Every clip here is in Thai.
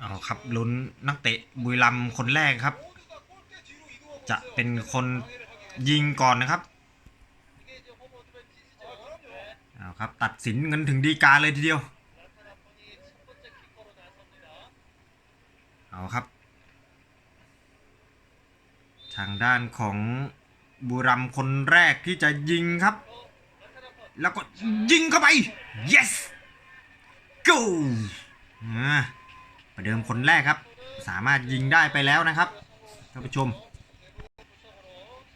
เอาครับลุ้นนักเตะบุรีรัมย์คนแรกครับ จะเป็นคนยิงก่อนนะครับเอาครับ ตัดสินเงินถึงดีกาเลยทีเดียวเอาครับ ทางด้านของบุรีรัมคนแรกที่จะยิงครับ แล้วก็ยิงเข้าไป yes go อ่า ประเดิมคนแรกครับ สามารถยิงได้ไปแล้วนะครับท่านผู้ชม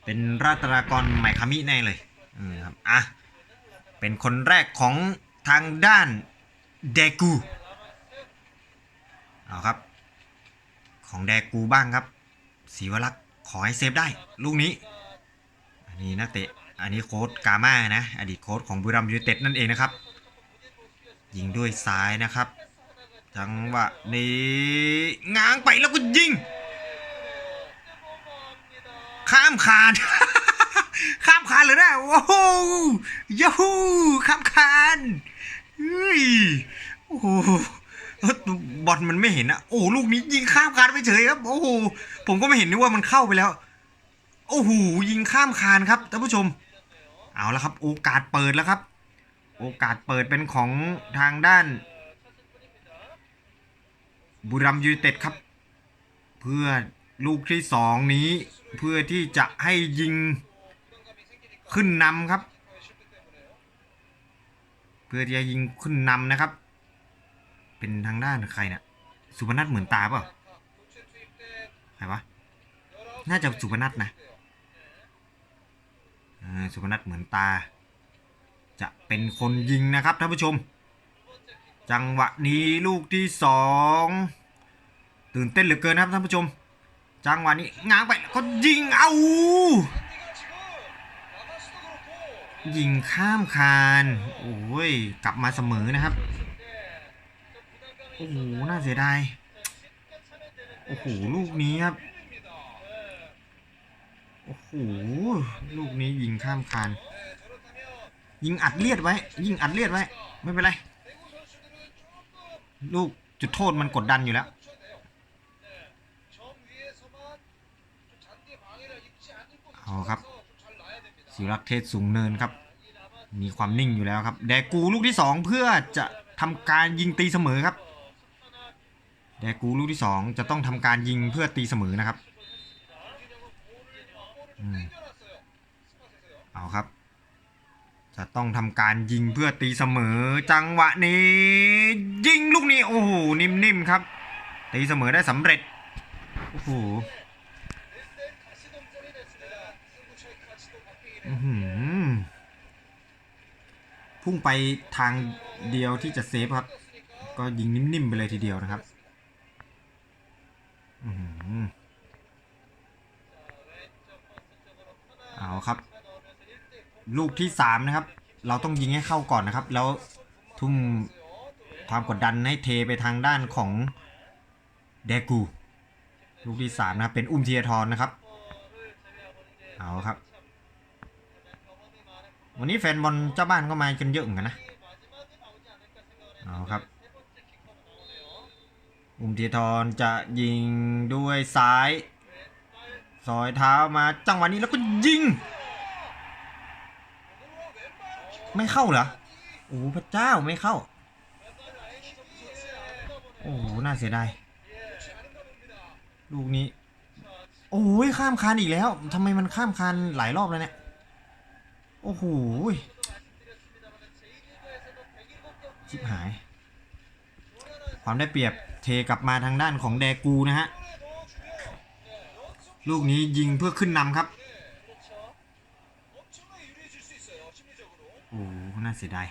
เป็นรัตนากรไมคามิแน่เลยอืมครับอะเป็นคนแรกของทางด้านเดกูเอาครับ ของแดกูบ้างครับศิวรักษ์ขอให้เซฟได้ ลูกนี้ อันนี้นักเตะอันนี้โค้ดกาม่านะ อดีตโค้ดของบุรีรัมยูเต็ดนั่นเองนะครับ ยิงด้วยซ้ายนะครับ จังหวะนี้ง้างไปแล้วก็ยิง ข้ามคานข้ามคานเลยนะโอ้โหยูฮูข้ามคานเฮ้ยโอ้โหบอลมันไม่เห็นอะโอ้ลูกนี้ยิงข้ามคานไปเฉยครับ โอ้โหผมก็ไม่เห็นนึกว่ามันเข้าไปแล้ว โอ้โหยิงข้ามคานครับท่านผู้ชม เอาละครับ โอกาสเปิดแล้วครับ โอกาสเปิดเป็นของทางด้าน บุรัมยูเต็ดครับ เพื่อลูกที่สองนี้เพื่อที่จะให้ยิงขึ้นนำครับ เพื่อจะยิงขึ้นนำนะครับ เป็นทางด้านใครเนะี่ยสุพนัทเหมือนตาเปล่าใครวะน่าจะสุพนัทนะสุพนัทเหมือนตา จะเป็นคนยิงนะครับท่านผู้ชม จังหวะนี้ลูกที่สองตื่นเต้นเหลือเกินครับท่านผู้ชม จังหวะนี้ง้างไปก็ยิงเอายิงข้ามคานโอ้ยกลับมาเสมอนะครับโอ้โหน่าเสียดายโอ้โหลูกนี้ครับโอ้โหลูกนี้ยิงข้ามคาน ยิงอัดเลียดไว้ ยิงอัดเลียดไว้ ไม่เป็นไร ลูกจุดโทษมันกดดันอยู่แล้ว เอาครับศิรักเทศสูงเนินครับ มีความนิ่งอยู่แล้วครับ แดกูลูกที่สองเพื่อจะทำการยิงตีเสมอครับ แดกูลูกที่สองจะต้องทำการยิงเพื่อตีเสมอนะครับอเอาครับ จะต้องทำการยิงเพื่อตีเสมอ จังหวะนี้ ยิงลูกนี้โอ้โหนิ่มๆครับ ตีเสมอได้สำเร็จโอ้โหพุ่งไปทางเดียวที่จะเซฟครับ ก็ยิงนิ่มๆไปเลยทีเดียวนะครับอื้อหือเอาครับ ลูกที่สามนะครับ เราต้องยิงให้เข้าก่อนนะครับ แล้วทุ่มความกดดันให้เทไปทางด้านของเดกูลูกที่สามนะครับ เป็นอุ้มเทียทรนนะครับ เอาครับ วันนี้แฟนบอลเจ้าบ้านก็มากันเยอะเหมือนกันนะ เอาครับ อุ้มเทียทรจะยิงด้วยซ้ายซอยเท้ามาจังหวะนี้แล้วก็ยิง ไม่เข้าเหรอ โอ้พระเจ้าไม่เข้า โอ้น่าเสียดาย ลูกนี้ โอ้ยข้ามคานอีกแล้วทำไมมันข้ามคานหลายรอบแล้วเนี่ย โอ้โหชิบหาย ความได้เปรียบเทกลับมาทางด้านของแดกูนะฮะ ลูกนี้ยิงเพื่อขึ้นนำครับ โอ้น่าเสียดาย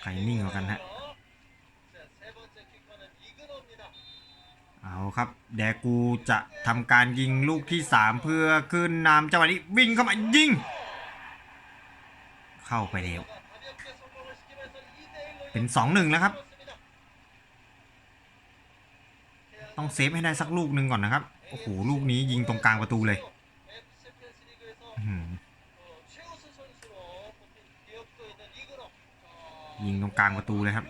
ใครนิ่งกว่ากันฮะ เอาครับ แดกูจะทำการยิงลูกที่สามเพื่อขึ้นนำจังหวะนี้วิ่งเข้ามายิง เข้าไปแล้วเป็นสองหนึ่งแล้วครับ ต้องเซฟให้ได้สักลูกหนึ่งก่อนนะครับ โอ้โห ลูกนี้ยิงตรงกลางประตูเลย ยิงตรงกลางประตูเลยครับ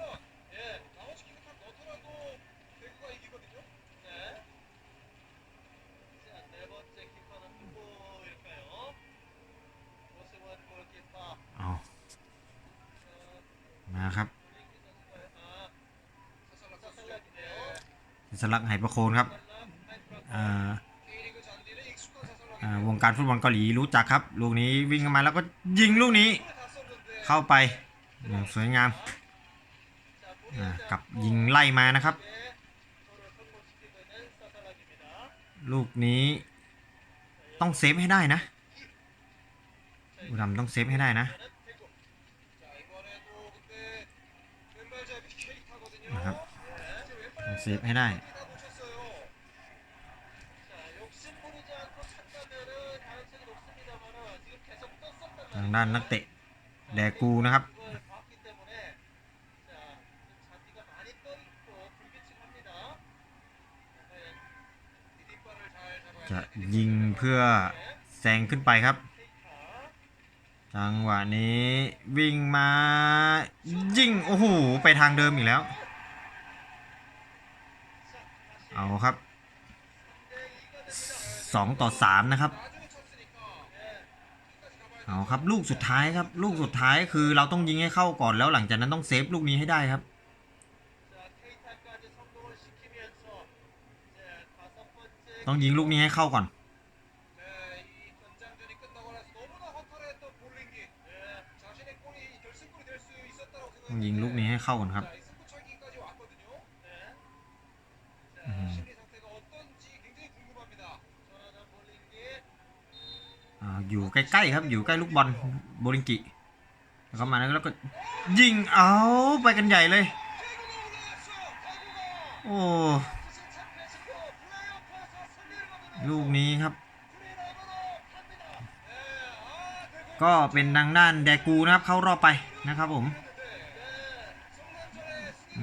เอมาครับสลักไหประโคนครับวงการฟุตบอลเกาหลีรู้จักครับ ลูกนี้วิ่งเข้ามาแล้วก็ยิงลูกนี้เข้าไป สวยงามกับยิงไล่มานะครับ ลูกนี้ต้องเซฟให้ได้นะบุรีรัมต้องเซฟให้ได้นะนะครับต้องเซฟให้ได้ทางด้านนักเตะแดกูนะครับ จะยิงเพื่อแซงขึ้นไปครับ จังหวะนี้วิ่งมายิงโอ้โหไปทางเดิมอีกแล้ว เอาครับสองต่อสามนะครับ เอาครับลูกสุดท้ายครับ ลูกสุดท้ายคือเราต้องยิงให้เข้าก่อนแล้วหลังจากนั้นต้องเซฟลูกนี้ให้ได้ครับ ต้องยิงลูกนี้ให้เข้าก่อน ต้องยิงลูกนี้ให้เข้าก่อนครับอยู่ใกล้ๆครับ อยู่ใกล้ลูกบอลโบลิงกิแล้วก็มาแล้วก็ยิงเอาไปกันใหญ่เลย โอ้ ลูกนี้ครับ ก็เป็นทางด้านแดกูนะครับเข้ารอบไปนะครับผม